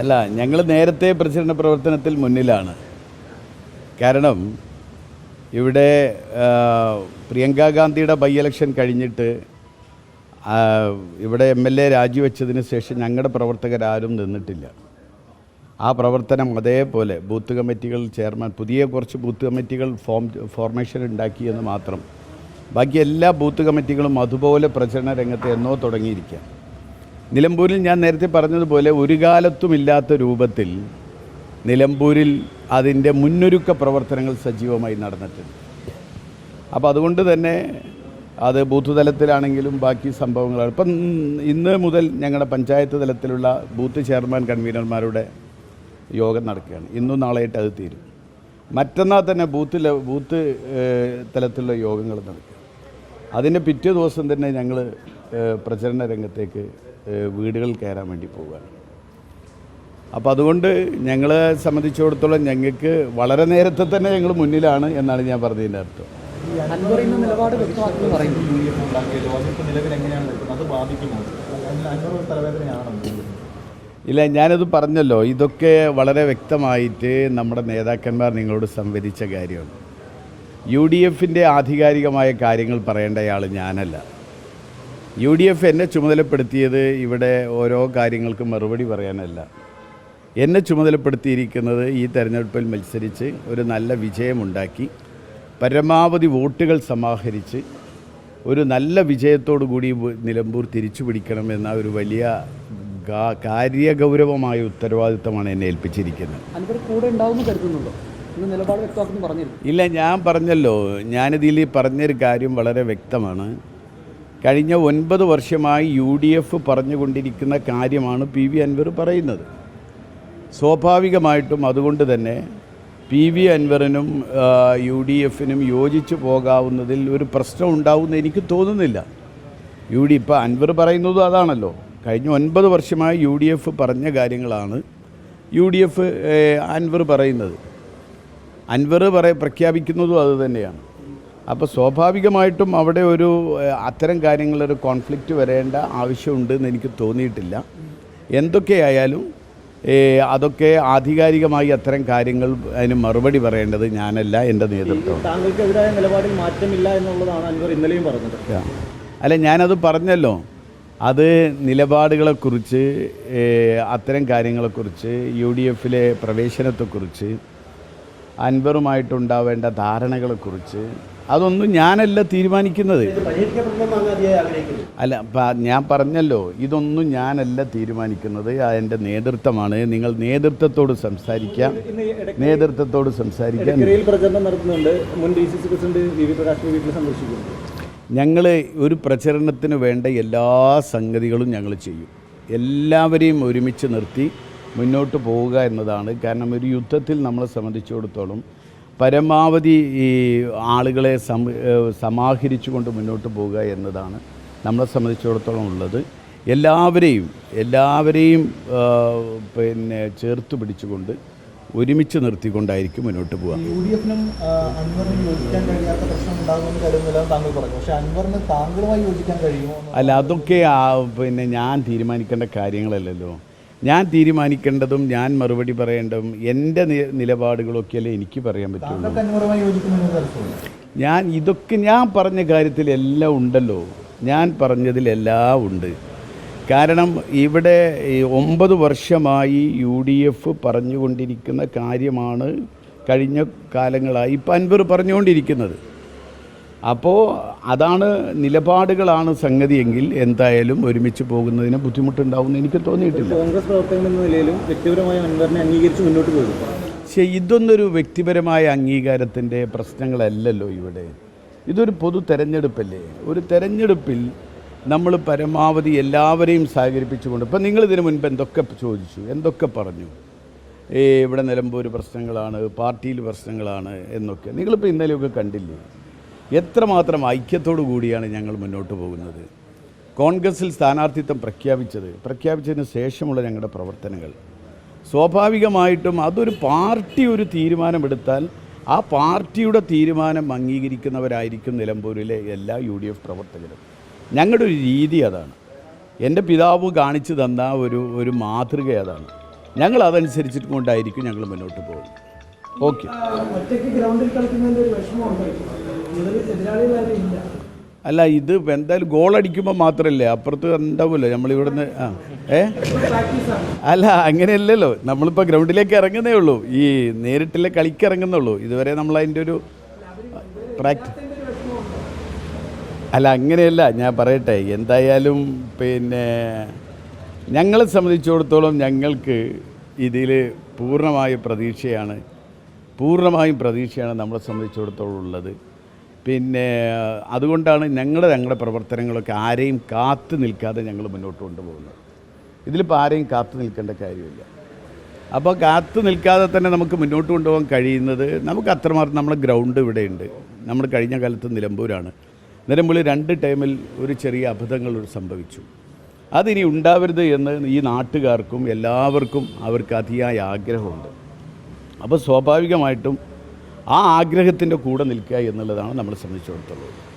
അല്ല ഞങ്ങൾ നേരത്തെ പ്രചരണ പ്രവർത്തനത്തിൽ മുന്നിലാണ്. കാരണം ഇവിടെ പ്രിയങ്ക ഗാന്ധിയുടെ ബൈ ഇലക്ഷൻ കഴിഞ്ഞിട്ട് ഇവിടെ എം എൽ എ രാജിവെച്ചതിന് ശേഷം ഞങ്ങളുടെ പ്രവർത്തകരാരും നിന്നിട്ടില്ല. ആ പ്രവർത്തനം അതേപോലെ ബൂത്ത് കമ്മിറ്റികൾ ചെയർമാൻ പുതിയ കുറച്ച് ബൂത്ത് കമ്മിറ്റികൾ ഫോം ഫോർമേഷൻ ഉണ്ടാക്കിയെന്ന് മാത്രം. ബാക്കി എല്ലാ ബൂത്ത് കമ്മിറ്റികളും അതുപോലെ പ്രചരണ രംഗത്ത് എന്നോ തുടങ്ങിയിരിക്കുക നിലമ്പൂരിൽ ഞാൻ നേരത്തെ പറഞ്ഞതുപോലെ ഒരു കാലത്തുമില്ലാത്ത രൂപത്തിൽ നിലമ്പൂരിൽ അതിന്റെ മുന്നൊരുക്ക പ്രവർത്തനങ്ങൾ സജീവമായി നടന്നിട്ടുണ്ട്. അപ്പോൾ അതുകൊണ്ട് തന്നെ അത് ബൂത്ത് തലത്തിലാണെങ്കിലും ബാക്കി സംഭവങ്ങളാണ്. ഇപ്പം ഇന്ന് മുതൽ ഞങ്ങളുടെ പഞ്ചായത്ത് തലത്തിലുള്ള ബൂത്ത് ചെയർമാൻ കൺവീനർമാരുടെ യോഗം നടക്കുകയാണ്. ഇന്നും നാളെയായിട്ട് അത് തീരും. മറ്റന്നാൾ തന്നെ ബൂത്ത് ലെ- ബൂത്ത് തലത്തിലുള്ള യോഗങ്ങൾ നടക്കും. അതിന്റെ പിറ്റേ ദിവസം തന്നെ ഞങ്ങൾ പ്രചരണ രംഗത്തേക്ക് വീടുകളിൽ കയറാൻ വേണ്ടി പോവുകയാണ്. അപ്പോൾ അതുകൊണ്ട് ഞങ്ങളെ സംബന്ധിച്ചിടത്തോളം ഞങ്ങൾക്ക് വളരെ നേരത്തെ തന്നെ ഞങ്ങൾ മുന്നിലാണ് എന്നാണ് ഞാൻ പറഞ്ഞതിന്റെ അർത്ഥം. ഇല്ല ഞാനത് പറഞ്ഞല്ലോ. ഇതൊക്കെ വളരെ വ്യക്തമായിട്ട് നമ്മുടെ നേതാക്കന്മാർ നിങ്ങളോട് സംവദിച്ച കാര്യമാണ്. യു ഡി എഫിന്റെ ആധികാരികമായ കാര്യങ്ങൾ പറയേണ്ടയാൾ ഞാനല്ല. യു ഡി എഫ് എന്നെ ചുമതലപ്പെടുത്തിയത് ഇവിടെ ഓരോ കാര്യങ്ങൾക്കും മറുപടി പറയാനല്ല. എന്നെ ചുമതലപ്പെടുത്തിയിരിക്കുന്നത് ഈ തെരഞ്ഞെടുപ്പിൽ മത്സരിച്ച് ഒരു നല്ല വിജയമുണ്ടാക്കി പരമാവധി വോട്ടുകൾ സമാഹരിച്ച് ഒരു നല്ല വിജയത്തോടു കൂടി നിലമ്പൂർ തിരിച്ചു പിടിക്കണമെന്ന ഒരു വലിയ കാര്യഗൗരവമായ ഉത്തരവാദിത്തമാണ് എന്നെ ഏൽപ്പിച്ചിരിക്കുന്നത്. ഇല്ല ഞാൻ പറഞ്ഞല്ലോ. ഞാനിതിൽ പറഞ്ഞൊരു കാര്യം വളരെ വ്യക്തമാണ്. കഴിഞ്ഞ ഒൻപത് വർഷമായി യു ഡി എഫ് പറഞ്ഞുകൊണ്ടിരിക്കുന്ന കാര്യമാണ് പി വി അൻവർ പറയുന്നത്. സ്വാഭാവികമായിട്ടും അതുകൊണ്ട് തന്നെ പി വി അൻവറിനും യു ഡി എഫിനും യോജിച്ചു പോകാവുന്നതിൽ ഒരു പ്രശ്നം ഉണ്ടാവുമെന്ന് എനിക്ക് തോന്നുന്നില്ല. യു ഡി ഇപ്പോൾ അൻവർ പറയുന്നതും അതാണല്ലോ. കഴിഞ്ഞ ഒൻപത് വർഷമായി യു ഡി എഫ് പറഞ്ഞ കാര്യങ്ങളാണ് യു ഡി എഫ് അൻവർ പറയുന്നത്. അൻവർ പറ പ്രഖ്യാപിക്കുന്നതും അത് തന്നെയാണ്. അപ്പോൾ സ്വാഭാവികമായിട്ടും അവിടെ ഒരു അത്തരം കാര്യങ്ങളൊരു കോൺഫ്ലിക്റ്റ് വരേണ്ട ആവശ്യമുണ്ട് എന്ന് എനിക്ക് തോന്നിയിട്ടില്ല. എന്തൊക്കെയായാലും അതൊക്കെ ആധികാരികമായി അത്തരം കാര്യങ്ങൾ അതിന് മറുപടി പറയേണ്ടത് ഞാനല്ല എന്റെ നേതൃത്വം. താങ്കൾക്കെതിരായ നിലപാടിൽ മാറ്റമില്ല എന്നുള്ളതാണ് അൻവർ ഇന്നലെയും പറഞ്ഞത്. അല്ല ഞാനത് പറഞ്ഞല്ലോ. അത് നിലപാടുകളെക്കുറിച്ച് അത്തരം കാര്യങ്ങളെക്കുറിച്ച് യു ഡി എഫിലെ പ്രവേശനത്തെക്കുറിച്ച് അൻവറുമായിട്ടുണ്ടാവേണ്ട ധാരണകളെക്കുറിച്ച് അതൊന്നും ഞാനല്ല തീരുമാനിക്കുന്നത്. അല്ല ഞാൻ പറഞ്ഞല്ലോ ഇതൊന്നും ഞാനല്ല തീരുമാനിക്കുന്നത്. എന്റെ നേതൃത്വമാണ്. നിങ്ങൾ നേതൃത്വത്തോട് സംസാരിക്കാം നേതൃത്വത്തോട് സംസാരിക്കാം പ്രചരണം നടത്തുന്നുണ്ട്. മുൻ D C C president V V Prakash വീട്ടിൽ സന്ദർശിക്കുന്നു. ഞങ്ങൾ ഒരു പ്രചരണത്തിന് വേണ്ട എല്ലാ സംഗതികളും ഞങ്ങൾ ചെയ്യും. എല്ലാവരെയും ഒരുമിച്ച് നിർത്തി മുന്നോട്ട് പോവുക എന്നതാണ്. കാരണം ഒരു യുദ്ധത്തിൽ നമ്മളെ സംബന്ധിച്ചിടത്തോളം പരമാവധി ഈ ആളുകളെ സം സമാഹരിച്ചു സമാഹരിച്ചുകൊണ്ട് മുന്നോട്ട് പോവുക എന്നതാണ് നമ്മളെ സംബന്ധിച്ചിടത്തോളം ഉള്ളത്. എല്ലാവരെയും എല്ലാവരെയും പിന്നെ ചേർത്ത് പിടിച്ചുകൊണ്ട് ഒരുമിച്ച് നിർത്തിക്കൊണ്ടായിരിക്കും മുന്നോട്ട് പോവുക. യു ഡി എഫിനും അൻവറിനും യോജിക്കാൻ കഴിയാത്ത പ്രശ്നം ഉണ്ടാകുമെന്ന് കരുതുന്നില്ല താങ്കൾ പറഞ്ഞു. പക്ഷേ അൻവറിന് താങ്കളുമായി യോജിക്കാൻ കഴിയുമോ അല്ല അതൊക്കെ പിന്നെ ഞാൻ തീരുമാനിക്കേണ്ട കാര്യങ്ങളല്ലല്ലോ. ഞാൻ തീരുമാനിക്കേണ്ടതും ഞാൻ മറുപടി പറയേണ്ടതും എന്റെ നിലപാടുകളൊക്കെയല്ലേ എനിക്ക് പറയാൻ പറ്റുള്ളൂ. ഞാൻ ഇതൊക്കെ ഞാൻ പറഞ്ഞ കാര്യത്തിലെല്ലാം ഉണ്ടല്ലോ. ഞാൻ പറഞ്ഞതിലെല്ലാം ഉണ്ട്. കാരണം ഇവിടെ ഒമ്പത് വർഷമായി യു ഡി എഫ് പറഞ്ഞുകൊണ്ടിരിക്കുന്ന കാര്യമാണ് കഴിഞ്ഞ കാലങ്ങളായി ഇപ്പം അൻവർ പറഞ്ഞുകൊണ്ടിരിക്കുന്നത്. അപ്പോൾ അതാണ് നിലപാടുകളാണ് സംഗതിയെങ്കിൽ എന്തായാലും ഒരുമിച്ച് പോകുന്നതിന് ബുദ്ധിമുട്ടുണ്ടാവുമെന്ന് എനിക്ക് തോന്നിയിട്ടില്ല. കോൺഗ്രസ് പ്രവർത്തകൻ എന്ന നിലയിലും വ്യക്തിപരമായ അൻവറിനെ അംഗീകരിച്ച് മുന്നോട്ട് പോകും പക്ഷേ ഇതൊന്നൊരു വ്യക്തിപരമായ അംഗീകാരത്തിന്റെ പ്രശ്നങ്ങളല്ലല്ലോ ഇവിടെ. ഇതൊരു പൊതു തെരഞ്ഞെടുപ്പല്ലേ? ഒരു തെരഞ്ഞെടുപ്പിൽ നമ്മൾ പരമാവധി എല്ലാവരെയും സഹകരിപ്പിച്ചുകൊണ്ട് ഇപ്പം നിങ്ങൾ ഇതിനു മുൻപ് എന്തൊക്കെ ചോദിച്ചു? എന്തൊക്കെ പറഞ്ഞു? ഏ ഇവിടെ നിലമ്പൂർ പ്രശ്നങ്ങളാണ് പാർട്ടിയിൽ പ്രശ്നങ്ങളാണ് എന്നൊക്കെ. നിങ്ങളിപ്പോൾ ഇന്നലെയൊക്കെ കണ്ടില്ലേ? എത്രമാത്രം ഐക്യത്തോടു കൂടിയാണ് ഞങ്ങൾ മുന്നോട്ട് പോകുന്നത്? കോൺഗ്രസിൽ സ്ഥാനാർത്ഥിത്വം പ്രഖ്യാപിച്ചത് പ്രഖ്യാപിച്ചതിന് ശേഷമുള്ള ഞങ്ങളുടെ പ്രവർത്തനങ്ങൾ. സ്വാഭാവികമായിട്ടും അതൊരു പാർട്ടി ഒരു തീരുമാനമെടുത്താൽ ആ പാർട്ടിയുടെ തീരുമാനം അംഗീകരിക്കുന്നവരായിരിക്കും നിലമ്പൂരിലെ എല്ലാ യു ഡി എഫ് പ്രവർത്തകരും. ഞങ്ങളുടെ ഒരു രീതി അതാണ്. എന്റെ പിതാവ് കാണിച്ചു തന്ന ഒരു ഒരു മാതൃക അതാണ്. ഞങ്ങൾ അതനുസരിച്ചിട്ട് കൊണ്ടായിരിക്കും ഞങ്ങൾ മുന്നോട്ട് പോകുന്നത്. ഓക്കെ. അല്ല ഇത് എന്തായാലും ഗോൾ അടിക്കുമ്പോൾ മാത്രമല്ലേ അപ്പുറത്ത് ഉണ്ടാവുമല്ലോ നമ്മളിവിടുന്ന് ആ ഏ? അല്ല അങ്ങനെയല്ലല്ലോ. നമ്മളിപ്പോൾ ഗ്രൗണ്ടിലേക്ക് ഇറങ്ങുന്നേ ഉള്ളൂ. ഈ നേരിട്ടുള്ള കളിക്ക് ഇറങ്ങുന്നുള്ളൂ. ഇതുവരെ നമ്മൾ അതിന്റെ ഒരു പ്രാക്ടീസ് അല്ല അങ്ങനെയല്ല. ഞാൻ പറയട്ടെ. എന്തായാലും പിന്നെ ഞങ്ങളെ സംബന്ധിച്ചിടത്തോളം ഞങ്ങൾക്ക് ഇതിൽ പൂർണമായ പ്രതീക്ഷയാണ്. പൂർണമായും പ്രതീക്ഷയാണ് നമ്മളെ സംബന്ധിച്ചിടത്തോളം ഉള്ളത് പിന്നെ അതുകൊണ്ടാണ് ഞങ്ങളുടെ ഞങ്ങളുടെ പ്രവർത്തനങ്ങളൊക്കെ ആരെയും കാത്തു നിൽക്കാതെ ഞങ്ങൾ മുന്നോട്ട് കൊണ്ടുപോകുന്നത്. ഇതിലിപ്പോൾ ആരെയും കാത്തു നിൽക്കേണ്ട കാര്യമില്ല. അപ്പോൾ കാത്തു നിൽക്കാതെ തന്നെ നമുക്ക് മുന്നോട്ട് കൊണ്ടുപോകാൻ കഴിയുന്നത് നമുക്ക് അത്രമാത്രം നമ്മുടെ ഗ്രൗണ്ട് ഇവിടെയുണ്ട്. നമ്മൾ കഴിഞ്ഞ കാലത്ത് നിലമ്പൂരാണ്. നിലമ്പൂരിൽ രണ്ട് ടൈമിൽ ഒരു ചെറിയ അബദ്ധങ്ങൾ സംഭവിച്ചു. അതിനി ഉണ്ടാവരുത് എന്ന് ഈ നാട്ടുകാർക്കും എല്ലാവർക്കും അവർക്ക് അതിയായ ആഗ്രഹമുണ്ട്. അപ്പോൾ സ്വാഭാവികമായിട്ടും ആ ആഗ്രഹത്തിന്റെ കൂടെ നിൽക്കുക എന്നുള്ളതാണ് നമ്മളെ സംബന്ധിച്ചിടത്തോളം